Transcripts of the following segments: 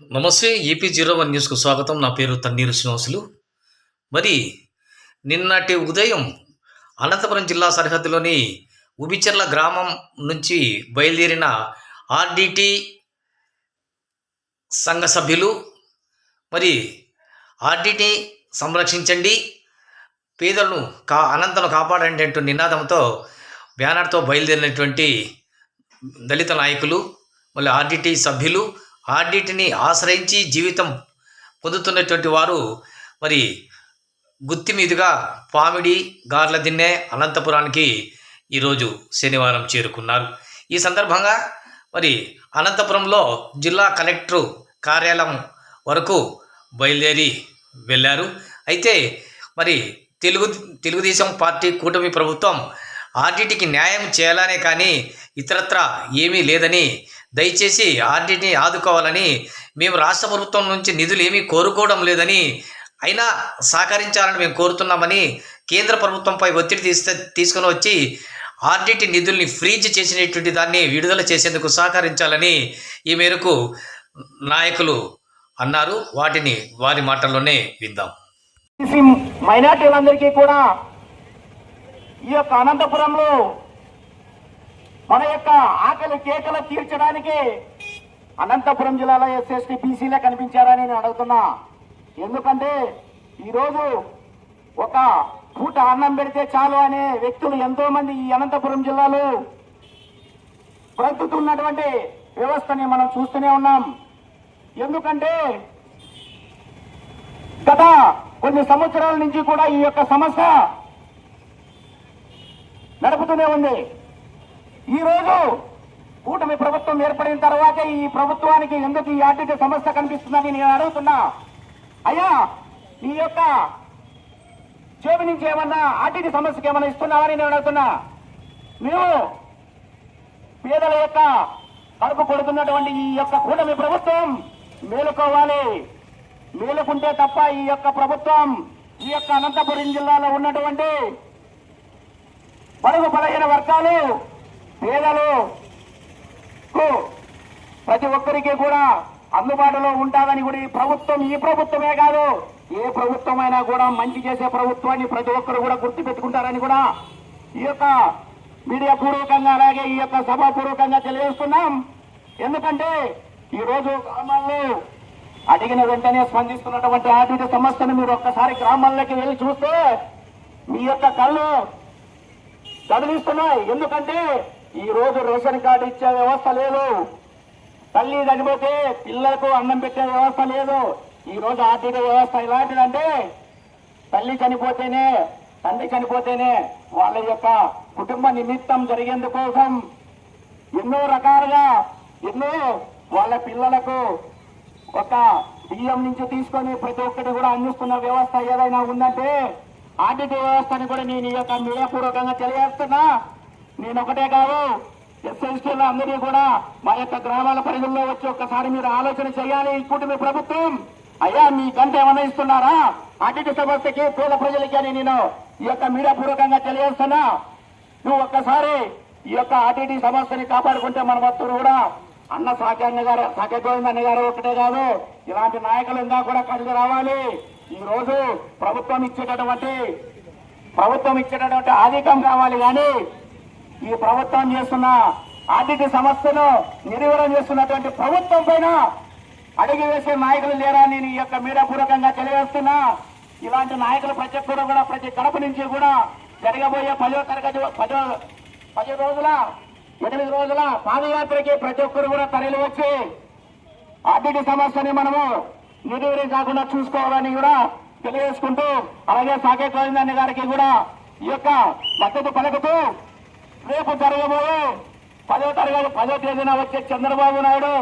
నమస్తే AP zero one న్యూస్కు స్వాగతం. నా పేరు తన్నీరు శ్రీనివాసులు. మరి నిన్నటి ఉదయం అనంతపురం జిల్లా సరిహద్దులోని ఉబిచెర్ల గ్రామం నుంచి బయలుదేరిన ఆర్డిటి సంఘ సభ్యులు మరి ఆర్డిటి సంరక్షించండి పేదలను కా అనంతను కాపాడండి అంటూ నినాదంతో బ్యానర్తో బయలుదేరినటువంటి దళిత నాయకులు మళ్ళీ ఆర్డిటి సభ్యులు ఆర్డిటిని ఆశ్రయించి జీవితం పొందుతున్నటువంటి వారు మరి గుత్తి మీదుగా పామిడి గార్ల దిన్నే అనంతపురానికి ఈరోజు శనివారం చేరుకున్నారు. ఈ సందర్భంగా మరి అనంతపురంలో జిల్లా కలెక్టరు కార్యాలయం వరకు బయలుదేరి వెళ్ళారు. అయితే మరి తెలుగు తెలుగుదేశం పార్టీ కూటమి ప్రభుత్వం ఆర్డిటికి న్యాయం చేయాలనే కానీ ఇతరత్ర ఏమీ లేదని దయచేసి ఆర్డీని ఆదుకోవాలని మేము రాష్ట్ర ప్రభుత్వం నుంచి నిధులు ఏమీ కోరుకోవడం లేదని అయినా సహకరించాలని మేము కోరుతున్నామని కేంద్ర ప్రభుత్వంపై ఒత్తిడి తీస్తే తీసుకుని వచ్చి ఆర్డీటీ నిధుల్ని ఫ్రీజ్ చేసినటువంటి దాన్ని విడుదల చేసేందుకు సహకరించాలని ఈ మేరకు నాయకులు అన్నారు. వాటిని వారి మాటల్లోనే విందాం. మైనార్టీలందరికీ కూడా ఈ యొక్క అనంతపురంలో మన యొక్క ఆకలి కేకలు తీర్చడానికి అనంతపురం జిల్లాలో ఎస్ఎస్టీ బీసీలే కనిపించారని నేను అడుగుతున్నా. ఎందుకంటే ఈరోజు ఒక పూట అన్నం పెడితే చాలు అనే వ్యక్తులు ఎంతో మంది ఈ అనంతపురం జిల్లాలో బ్రతుకుతున్నటువంటి వ్యవస్థని మనం చూస్తూనే ఉన్నాం. ఎందుకంటే గత కొన్ని సంవత్సరాల నుంచి కూడా ఈ యొక్క సమస్య నడుపుతూనే ఉంది. ఈరోజు కూటమి ప్రభుత్వం ఏర్పడిన తర్వాత ఈ ప్రభుత్వానికి ఎందుకు ఈ ఆర్థిక సమస్య కనిపిస్తుందని నేను అడుగుతున్నా. అయ్యా ఈ యొక్క జేబు నుంచి ఏమన్నా ఆర్థిక సమస్యకి ఏమైనా ఇస్తున్నావని నేను అడుగుతున్నా. మేము పేదల యొక్క కడుపు కొడుతున్నటువంటి ఈ యొక్క కూటమి ప్రభుత్వం మేలుకోవాలి. మేలుకుంటే తప్ప ఈ యొక్క ప్రభుత్వం ఈ యొక్క అనంతపురం జిల్లాలో ఉన్నటువంటి బడుగు బలహీన వర్గాలు పేదలకు ప్రతి ఒక్కరికి కూడా అందుబాటులో ఉంటుందని కూడా ఈ ప్రభుత్వం ఈ ప్రభుత్వమే కాదు ఏ ప్రభుత్వమైనా కూడా మంచి చేసే ప్రభుత్వాన్ని ప్రతి ఒక్కరు కూడా గుర్తుపెట్టుకుంటారని కూడా ఈ యొక్క మీడియా పూర్వకంగా అలాగే ఈ యొక్క సభాపూర్వకంగా తెలియజేస్తున్నాం. ఎందుకంటే ఈరోజు గ్రామాల్లో అడిగిన వెంటనే స్పందిస్తున్నటువంటి ఆర్థిక సమస్యను మీరు ఒక్కసారి గ్రామాల్లోకి వెళ్ళి చూస్తే మీ యొక్క కళ్ళు కదిలిస్తున్నాయి. ఎందుకంటే ఈ రోజు రేషన్ కార్డు ఇచ్చే వ్యవస్థ లేదు. తల్లి చనిపోతే పిల్లలకు అన్నం పెట్టే వ్యవస్థ లేదు. ఈ రోజు ఆర్థిక వ్యవస్థ ఎలాంటిదంటే తల్లి చనిపోతేనే తండ్రి చనిపోతేనే వాళ్ళ యొక్క కుటుంబ నిమిత్తం జరిగేందుకోసం ఎన్నో రకాలుగా ఎన్నో వాళ్ళ పిల్లలకు ఒక బియ్యం నుంచి తీసుకొని ప్రతి ఒక్కటి కూడా అందిస్తున్న వ్యవస్థ ఏదైనా ఉందంటే ఆర్థిక వ్యవస్థని కూడా నేను ఈ యొక్క మీడియా పూర్వకంగా తెలియజేస్తున్నా. నేనొకటే కాదు ఎస్ఎస్టీలో అందరినీ కూడా మా యొక్క గ్రామాల పరిధుల్లో వచ్చి ఒక్కసారి మీరు ఆలోచన చేయాలి. ఈ కూటమి ప్రభుత్వం అయ్యా మీ గంట ఏమైనా ఇస్తున్నారా? అటు సమస్యకి పేద ప్రజలకి అని నేను ఈ యొక్క మీడియా పూర్వకంగా తెలియజేస్తున్నా. నువ్వు ఒక్కసారి ఈ యొక్క ఆర్టీటీ సమస్యని కాపాడుకుంటే మన భక్తులు కూడా అన్న సాకేంద్ర గారు సాకే గోవిందన్న గారు ఒకటే కాదు ఇలాంటి నాయకులు ఇంకా కూడా కలిసి రావాలి. ఈ రోజు ప్రభుత్వం ఇచ్చేటటువంటి ప్రభుత్వం ఇచ్చేటటువంటి ఆధికం కావాలి కానీ ఈ ప్రభుత్వం చేస్తున్న ఆర్థిక సమస్యను నిర్వహణ చేస్తున్నటువంటి ప్రభుత్వం పైన అడిగి వేసే నాయకులు లేరా నేను ఈ యొక్క మీడియా పూర్వకంగా తెలియజేస్తున్నా. ఇలాంటి నాయకులు ప్రతి ఒక్కరు కూడా ప్రతి గడప నుంచి కూడా జరగబోయే పదో తరగతి పదో పది రోజుల ఎనిమిది రోజుల పాదయాత్రకి ప్రతి ఒక్కరు కూడా తరలి వచ్చి ఆర్థిక సమస్యని మనము నిర్వీర్యం కాకుండా చూసుకోవాలని కూడా తెలియజేసుకుంటూ అలాగే సాకే గోవిందాన్ని గారికి కూడా ఈ యొక్క మద్దతు పలుకుతూ రేపు జరగబోయే పదో తరగతి పదో తేదీన వచ్చే చంద్రబాబు నాయుడు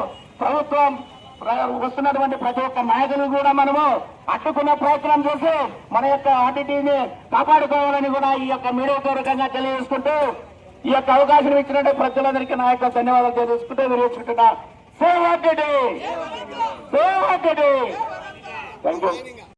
ప్రభుత్వం ప్ర- వస్తున్నటువంటి ప్రతి ఒక్క నాయకులు కూడా మనము అడ్డుకున్న ప్రయత్నం చేసి మన యొక్క ఆర్టీటీని కాపాడుకోవాలని కూడా ఈ యొక్క మీడియా పూర్వకంగా తెలియజేసుకుంటూ ఈ యొక్క అవకాశం ఇచ్చినట్టు ప్రజలందరికీ నా యొక్క ధన్యవాదాలు తెలియజేసుకుంటూ తెలియజేసుకుంటున్నా. Save thank you